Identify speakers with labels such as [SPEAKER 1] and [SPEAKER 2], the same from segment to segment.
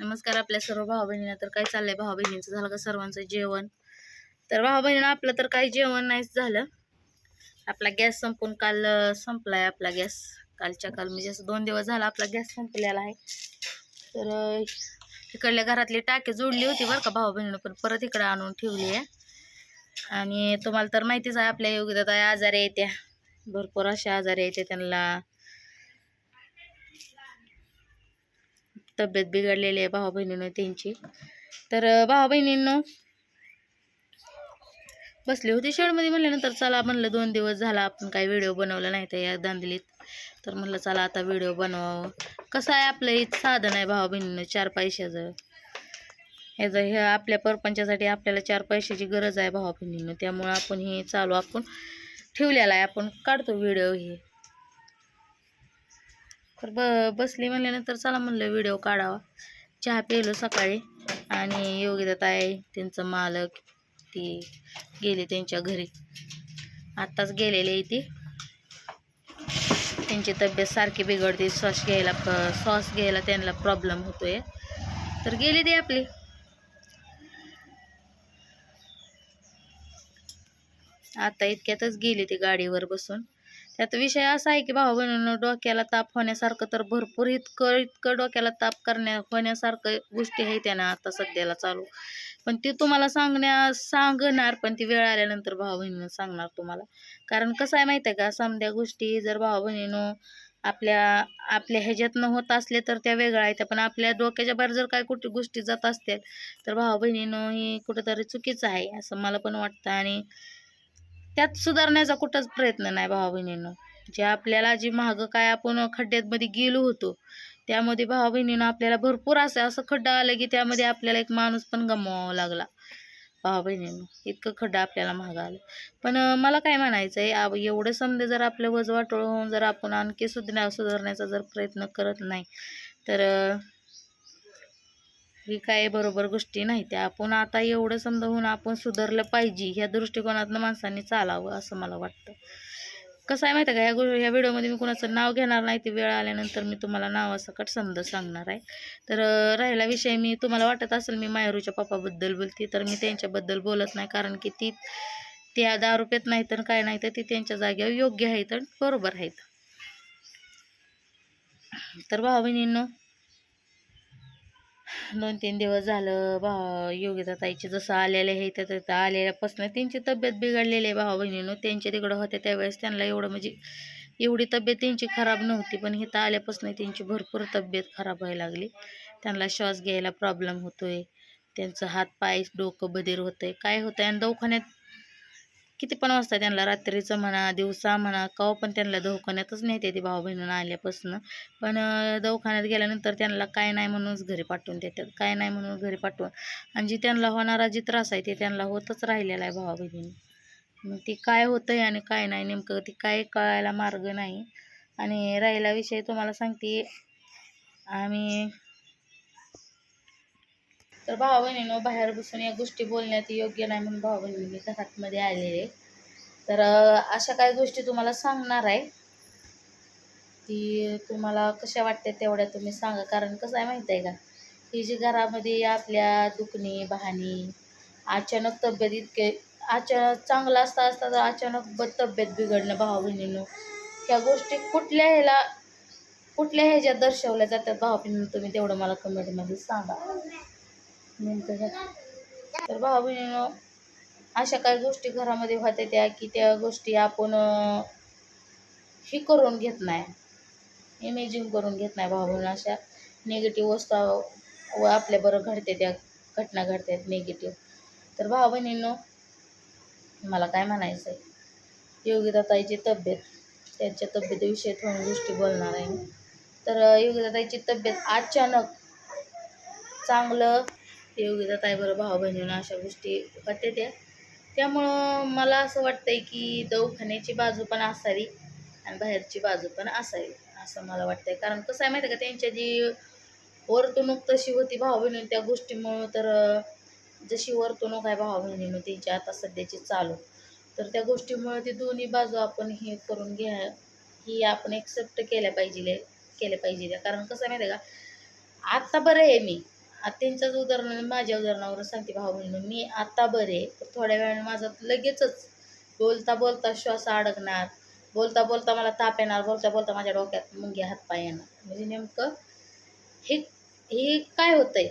[SPEAKER 1] नमस्कार आपल्या सर्व भाऊ बहिणींना तर काय चाललंय भाऊ बहिणींचं झालं का सर्वांचं जेवण? तर भाऊ बहिणीनं आपलं तर काही जेवण नाहीच झालं. आपला गॅस संपून काल संपलाय आपला गॅस. कालच्या काल म्हणजे असं दोन दिवस झाला आपला गॅस संपलेला आहे. तर इकडल्या घरातली टाकी जोडली होती बरं का भाऊ बहिणीनं पण परत इकडं आणून ठेवली आहे. आणि तुम्हाला तर माहितीच आहे आपल्या योग्यता आजारी येत्या भरपूर अशा आजारी येते त्यांना. तब्येत बिघडलेली आहे भाऊ बहिणीनं त्यांची. तर भाऊ बहिणींनो बसली होती शेडमध्ये. म्हणल्यानंतर चला म्हणलं दोन दिवस झाला आपण काही व्हिडिओ बनवला नाही तर या दांदलीत तर म्हणलं चला आता व्हिडिओ बनवावं. कसं आहे आपलं हे साधन आहे भाऊ बहिणीनं चार पैशाचं. ह्याचं हे आपल्या परपंचासाठी आपल्याला चार पैशाची गरज आहे भाऊ बहिणीनं त्यामुळं आपण हे चालू आपण ठेवलेला आहे. आपण काढतो व्हिडिओ हे. तर ब बसली म्हणल्यानंतर चला म्हणलं व्हिडिओ काढावा. चहा पिलो सकाळी आणि योगिताताई त्यांचं मालक ती गेली त्यांच्या घरी. आत्ताच गेलेले इथे त्यांची तब्येत सारखी बिघडते श्वास घ्यायला प- श्वास घ्यायला त्यांना प्रॉब्लेम होतोय. तर गेली ती आपली. आता इतक्यातच गेली ती गाडीवर बसून. त्यात विषय असा आहे की भाऊ बहिणींना डोक्याला ताप होण्यासारखं तर भरपूर इतकं इतकं डोक्याला ताप करण्या होण्यासारखं गोष्टी आहे त्यांना आता सध्याला चालू. पण ती तुम्हाला सांगण्या सांगणार पण ती वेळ आल्यानंतर भाऊ बहिणीनं सांगणार तुम्हाला. कारण कसं आहे माहिती आहे का समध्या गोष्टी जर भाऊ बहिणीनं आपल्या आपल्या ह्याच्यातनं होत असले तर त्या वेगळ्या आहेत पण आपल्या डोक्याच्या बाहेर जर काय कुठे गोष्टी जात असतील तर भाऊ बहिणीनं ही कुठंतरी चुकीचं आहे असं मला पण वाटतं. आणि त्यात सुधारण्याचा कुठंच प्रयत्न नाही भावा बहिणीनं. जे आपल्याला जी मागं काय आपण खड्ड्यातमध्ये गेलो होतो त्यामध्ये भावा बहिणीनं आपल्याला भरपूर असं असं खड्डा आलं की त्यामध्ये आपल्याला एक माणूस पण गमवावा लागला. भावा बहिणीनं इतकं खड्डा आपल्याला मागं आलं. पण मला काय म्हणायचं आहे एवढं समजे जर आपलं वजवाटोळ होऊन जर आपण आणखी सुधार सुधारण्याचा जर प्रयत्न करत नाही तर की काय बरोबर गोष्टी नाही त्या. आपण आता एवढं समजा होऊन आपण सुधारलं पाहिजे ह्या दृष्टिकोनातनं माणसांनी चालावं असं मला वाटतं. कसं आहे माहिती आहे का? ह्या गो ह्या व्हिडिओमध्ये मी कुणाचं नाव घेणार नाही ती वेळ आल्यानंतर मी तुम्हाला नावासकट समज सांगणार आहे. तर राहिला विषय मी तुम्हाला वाटत असेल मी मायरूच्या पप्पाबद्दल बोलते तर मी त्यांच्याबद्दल बोलत नाही. कारण की ती त्या दारू पेत नाही तर काय नाही तर ती त्यांच्या जागेवर योग्य आहे तर बरोबर आहेत तर भाऊ बहिणींनो दोन तीन दिवस झालं भा योगिता ताईचे जसं आलेले हे तर तिथं आलेल्यापासून त्यांची तब्येत बिघडलेली आहे भाऊ बहिणीनं. त्यांच्या तिकडं होते त्यावेळेस त्यांना एवढं म्हणजे एवढी तब्येत त्यांची खराब नव्हती पण इथं आल्यापासून त्यांची भरपूर तब्येत खराब व्हायला लागली. त्यांना श्वास घ्यायला प्रॉब्लेम होतोय. त्यांचं हात पाय डोकं बधीर होतंय. काय होतंय? आणि दवाखान्यात किती पण वाजता त्यांना रात्रीचं म्हणा दिवसा म्हणा कवा पण त्यांना दवाखान्यातच नेते ते भाऊ बहिणीनं आल्यापासून. पण दवाखान्यात गेल्यानंतर त्यांना काय नाही म्हणूनच घरी पाठवून देतात काय नाही म्हणून घरी पाठवून. आणि जी त्यांना होणारा जी त्रास आहे ते त्यांना होतच राहिलेला आहे भावा बहिणी मग ती काय होतं आहे आणि काय नाही नेमकं ती काय कळायला मार्ग नाही. आणि राहिला विषय तुम्हाला सांगते आम्ही तर भाऊ बहिणीनं बाहेर बसून या गोष्टी बोलण्यात योग्य नाही म्हणून भावा बहिणीने घरातमध्ये आलेले. तर अशा काही गोष्टी तुम्हाला सांगणार आहे. ती तुम्हाला कशा वाटते तेवढ्या तुम्ही सांगा. कारण कसं आहे माहीत आहे का? ही जी घरामध्ये आपल्या दुखणी बहाणी अचानक तब्येत इतके अचानक चांगलं असता असता तर अचानक ब तब्येत बिघडणं भाऊ बहिणीनं ह्या गोष्टी कुठल्या ह्याला कुठल्या ह्याच्यात दर्शवल्या जातात भाऊ बहिणीनं तुम्ही तेवढं मला कमेंटमध्ये सांगा. नेमकं तर भाऊ बहिणीनं अशा काही गोष्टी घरामध्ये होत्या त्या की त्या गोष्टी आपण हे करून घेत नाही. इमेजिंग करून घेत नाही भाऊ बहिणी अशा निगेटिव्ह वस्तू व आपल्याबरोबर घडते त्या घटना घडतात निगेटिव्ह तर भाऊ बहिणींनो मला काय म्हणायचं आहे योगिताताईची तब्येत त्यांच्या तब्येतीविषयी थोडी गोष्टी बोलणार आहे तर योगिताताईची तब्येत अचानक चांगलं योगिताताईबरोबर भाऊ बहिणीनं अशा गोष्टी होत्या त्या. त्यामुळं मला असं वाटतंय की दवाखान्याची बाजू पण असावी आणि बाहेरची बाजू पण असावी असं मला वाटतंय. कारण कसं आहे माहिती आहे का त्यांच्या जी वर्तणूक तशी होती भाऊ बहिणी त्या गोष्टीमुळं तर जशी वर्तणूक आहे भाऊ बहिणीनं त्यांची आता सध्याची चालू. तर त्या गोष्टीमुळे ती दोन्ही बाजू आपण हे करून घ्या ही आपण एक्सेप्ट केल्या पाहिजे केल्या पाहिजे. कारण कसं आहे माहिती आहे का आत्ता बरं आहे मी. त्यांच्याच उदाहरण माझ्या उदाहरणावर सांगते भाऊ बहिणी मी आता बरे थोड्या वेळाने माझं लगेचच बोलता बोलता श्वास अडकणार. बोलता बोलता मला ताप येणार बोलता बोलता माझ्या डोक्यात मुंगे हातपाय येणार. म्हणजे नेमकं हे हे काय होतंय?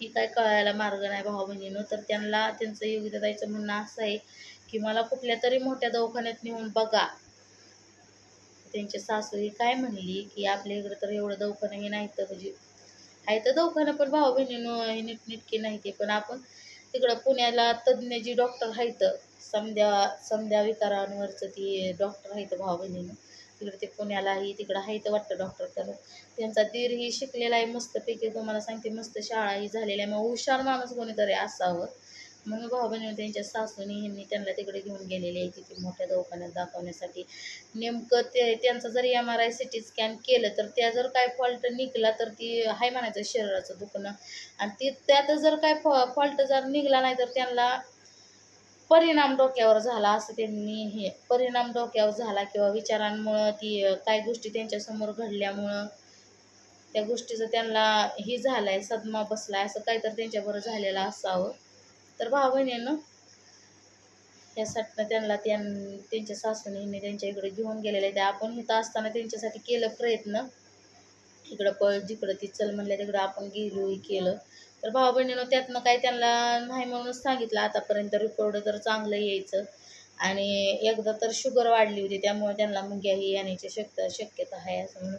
[SPEAKER 1] हे काय कळायला मार्ग नाही भाऊ बहिणीनं. तर त्यांना त्यांचं योग्यताचं म्हणणं असं आहे की मला कुठल्या तरी मोठ्या दवाखान्यात नेऊन बघा. त्यांच्या सासू ही काय म्हणली की आपल्या इकडं तर एवढं दवाखाना हे नाही तर म्हणजे आहे तर दोघांना पण भाऊ बहिणीनं हे नीटनेटके नाही ते पण आपण. तिकडं पुण्याला तज्ज्ञ जी डॉक्टर आहेत समद्या समद्या विकारांवरचं ती डॉक्टर आहेत भाऊ बहिणीनं. तिकडे ते पुण्यालाही तिकडं आहे तर वाटतं डॉक्टर तर. त्यांचा दीरही शिकलेला आहे मस्तपैकी. तुम्हाला सांगते मस्त शाळाही झालेली आहे. मग हुशार माणूस कोणीतरी असावं. म्हणून भाऊ बहिणी त्यांच्या सासूनी ह्यांनी त्यांना तिकडे घेऊन गेलेले आहे तिथे मोठ्या दवाखान्यात दाखवण्यासाठी. नेमकं ते त्यांचं जर M R I C T scan केलं तर त्या जर काय फॉल्ट निघला तर ती हाय म्हणायचं शरीराचं दुखणं. आणि ती त्यात जर काय फॉ फॉल्ट जर निघला नाही तर त्यांना परिणाम डोक्यावर झाला असं त्यांनी हे परिणाम डोक्यावर झाला किंवा विचारांमुळं ती काय काही गोष्टी त्यांच्यासमोर घडल्यामुळं त्या गोष्टीचं त्यांना हे झालाय सदमा बसलाय असं काहीतरी त्यांच्याबरोबर झालेलं असावं. तर भाऊ बहिणीनं यासाठी त्यांना त्यां त्यांच्या सासूने त्यांच्या इकडे घेऊन गेलेले आहे ते आपण इथं असताना त्यांच्यासाठी केलं प्रयत्न. इकडं पळ जिकडं ती चल म्हणल्या तिकडं आपण गेलो केलं. तर भाऊ बहिणीनं त्यातनं काही त्यांना नाही म्हणूनच सांगितलं. आतापर्यंत रिपोर्ट तर चांगलं यायचं. आणि एकदा तर शुगर वाढली होती त्यामुळे त्यांना मुंग्याही येण्याची शक्य शक्यता आहे असं म्हणून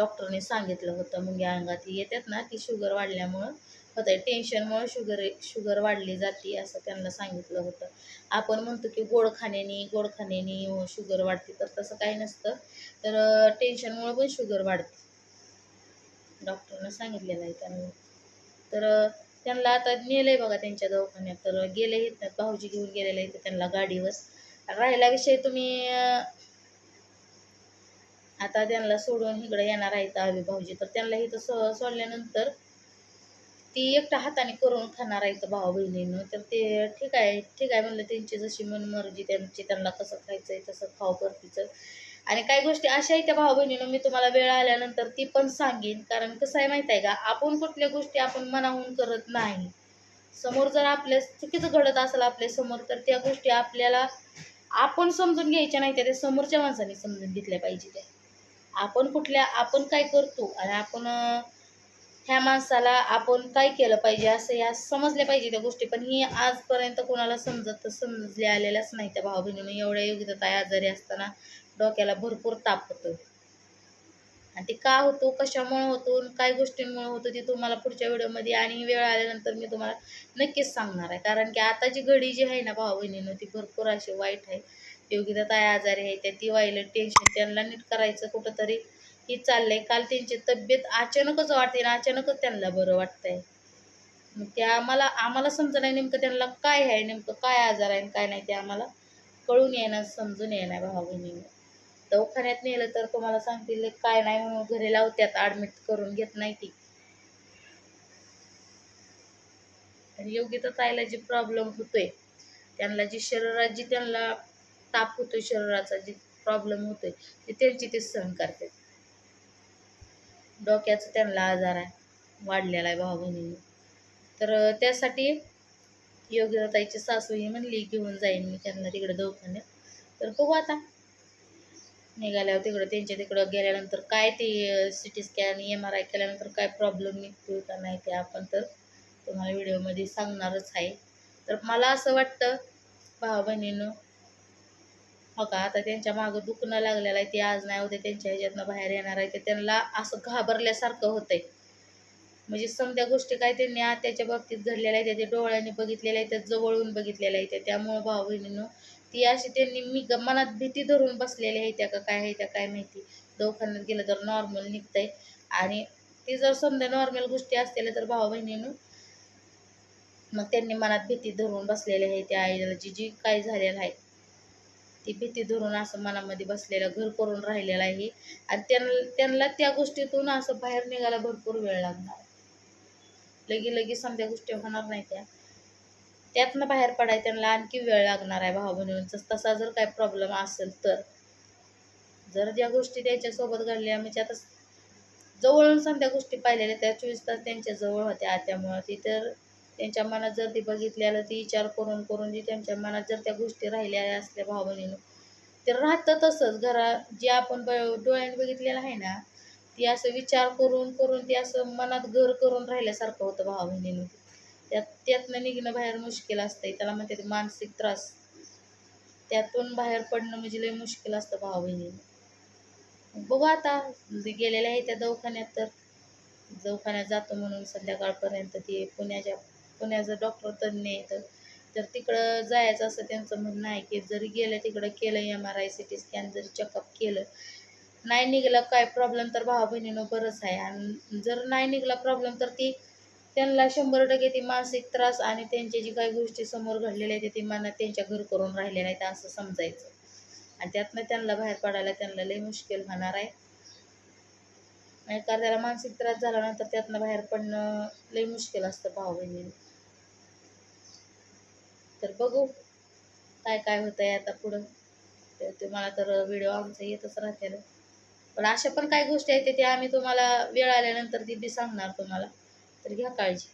[SPEAKER 1] डॉक्टरने सांगितलं होतं. मुंग्या अंगात येतात ना ती शुगर वाढल्यामुळं होतं टेन्शनमुळं शुगर शुगर वाढली जाते असं त्यांना सांगितलं होतं. आपण म्हणतो की गोड खाण्याने गोड खाण्याने शुगर वाढते तर तसं काही नसतं. तर टेन्शनमुळं पण शुगर वाढते. डॉक्टरनं सांगितलेलं आहे त्यांना. तर त्यांना आता नेलं आहे बघा त्यांच्या दवाखान्यात. तर गेले आहेत भाऊजी घेऊन गेलेले आहेत त्यांना गाडीवर. राहिला विषय तुम्ही आता त्यांना सोडून इकडे येणार आहेत आवी भाऊजी. तर त्यांना इथं सो सोडल्यानंतर ती एकटा हाताने करून खाणार आहेत भाऊ बहिणीनं. तर ते ठीक आहे ठीक आहे म्हणलं त्यांची जशी मनमर्जी त्यांची त्यांना कसं खायचं आहे तसं खाऊ परतीचं. आणि काही गोष्टी अशा आहेत त्या भाऊ बहिणीनं मी तुम्हाला वेळ आल्यानंतर ती पण सांगेन. कारण कसं आहे माहीत आहे का आपण कुठल्या गोष्टी आपण मनाहून करत नाही. समोर जर आपल्या चुकीचं घडत असेल आपल्यासमोर तर त्या गोष्टी आपल्याला आपण समजून घ्यायच्या नाही त्या समोरच्या माणसाने समजून घेतल्या पाहिजे त्या. आपण कुठल्या आपण काय करतो आणि आपण ह्या माणसाला आपण काय केलं पाहिजे असं या समजल्या पाहिजे त्या गोष्टी. पण ही आजपर्यंत कोणाला समजत समजल्या आलेल्याच नाही त्या भाऊ बहिणीनं. एवढ्या योग्यता आजारी असताना डोक्याला भरपूर ताप होतो. आणि ते का होतो कशामुळे होतो आणि काय गोष्टींमुळे होतो ते तुम्हाला पुढच्या व्हिडिओमध्ये आणि वेळ आल्यानंतर मी तुम्हाला नक्कीच सांगणार आहे. कारण की आताची घडी जी आहे ना भाऊ बहिणीनं ती भरपूर अशी वाईट आहे. योगिता ताई आजारी आहे त्या ती व्हायला टेन्शन त्यांना नीट करायचं कुठंतरी. हे चाललंय. काल त्यांची तब्येत अचानकच वाटते ना अचानकच त्यांना बरं वाटतंय. मग ते आम्हाला आम्हाला समजा नाही नेमकं त्यांना काय आहे नेमकं काय आजार आहे आणि काय नाही ते आम्हाला कळून येणार समजून येणार भाऊ बहिणीनं. दवाखान्यात नेलं तर तुम्हाला सांगतील काय नाही म्हणून घरी लावत्यात ॲडमिट करून घेत नाही ती. आणि योग्यता ताईला जी प्रॉब्लेम होतोय त्यांना जी शरीरात जी त्यांना ताप होतो शरीराचा जे प्रॉब्लेम होतोय ते त्यांची ते सहन करतात डोक्याचा त्यांना आजार आहे वाढलेला आहे भाऊ बहिणीने. तर त्यासाठी योग्यताईची सासू ही म्हणली घेऊन जाईन मी त्यांना तिकडे दवाखान्यात. तर बघू आता. निघाल्यावर तिकडं त्यांच्या तिकडं गेल्यानंतर काय ते C T scan M R I केल्यानंतर काय प्रॉब्लेम निघतो का नाही ते आपण तर तुम्हाला व्हिडिओमध्ये सांगणारच आहे. तर मला असं वाटतं भाऊ बहिणीनं हो का आता त्यांच्या मागं दुखणं लागलेलं आहे ते आज नाही उद्या त्यांच्या ह्याच्यातनं बाहेर येणार आहे ते त्यांना असं घाबरल्यासारखं होतंय. म्हणजे समध्या गोष्टी काय त्यांनी आत्याच्या बाबतीत घडलेल्या आहेत त्या डोळ्याने बघितलेल्या आहेत त्या जवळून बघितलेल्या आहेत त्यामुळं भाऊ बहिणीनं ती अशी त्यांनी मी मनात भीती धरून बसलेली आहे त्या का काय आहे त्या काय माहिती. दवाखान्यात गेलं तर नॉर्मल निघतंय. आणि ती जर समजा नॉर्मल गोष्टी असतील तर भाऊ बहिणीनं मग त्यांनी मनात भीती धरून बसलेल्या आहे त्या आईला जी जी काय झालेलं आहे. ती भीती धरून असं मनामध्ये बसलेलं घर करून राहिलेलं आहे. आणि त्यांना त्यांना त्या गोष्टीतून असं बाहेर निघायला भरपूर वेळ लागणार. लगी लगी समजा गोष्टी होणार नाही त्या. त्यातनं बाहेर पडाय त्यांना आणखी वेळ लागणार आहे भाऊ बहिणींचा. तसा जर काय प्रॉब्लेम असेल तर. जर ज्या गोष्टी त्यांच्यासोबत घडल्या म्हणजे आता जवळून समजा गोष्टी पाहिलेल्या त्या चोवीस तास त्यांच्या जवळ होत्या. त्यामुळं ती तर त्यांच्या मनात जर ती बघितल्याला ती विचार करून करून जी त्यांच्या मनात जर त्या गोष्टी राहिल्या असल्या भाऊ बहिणीनं तर राहतं तसंच. घरा जे आपण ब डोळ्याने बघितलेलं आहे ना ती असं विचार करून करून ती असं मनात घर करून राहिल्यासारखं होतं भाऊ बहिणीनं त्यात त्यातनं निघणं बाहेर मुश्किल असतंय. त्याला म्हणते ते मानसिक त्रास. त्यातून बाहेर पडणं म्हणजे लय मुश्किल असतं भाऊ बहिणीनं बघू आता गेलेल्या आहे त्या दवाखान्यात तर. दवाखान्यात जातो म्हणून संध्याकाळपर्यंत ते पुण्याच्या पुण्याचं डॉक्टर तज्ज्ञ आहेत तर. तिकडं जायचं असं त्यांचं म्हणणं आहे की जरी गेलं तिकडं केलं M R I C T scan जरी चेकअप केलं नाही निघाला काय प्रॉब्लेम तर भावा बहिणीनं बरंच आहे. आणि जर नाही निघाला प्रॉब्लेम तर ती त्यांना शंभर टक्के ती मानसिक त्रास आणि त्यांच्या जी काही गोष्टी समोर घडलेल्या आहेत ते मनात त्यांच्या घर करून राहिलेल्या नाहीत असं समजायचं. आणि त्यातनं त्यांना बाहेर पडायला त्यांना लई मुश्किल होणार आहे. कारण त्याला मानसिक त्रास झाल्यानंतर त्यातनं बाहेर पडणं लई मुश्किल असतं भाऊ बहिणीने तर बघू काय काय होतं आहे आता पुढं. ते तुम्हाला तर व्हिडिओ आमचा येतच राहतील. पण अशा पण काही गोष्टी आहेत त्या आम्ही तुम्हाला वेळ आल्यानंतर ती बी सांगणार तुम्हाला. तर घ्या काळजी.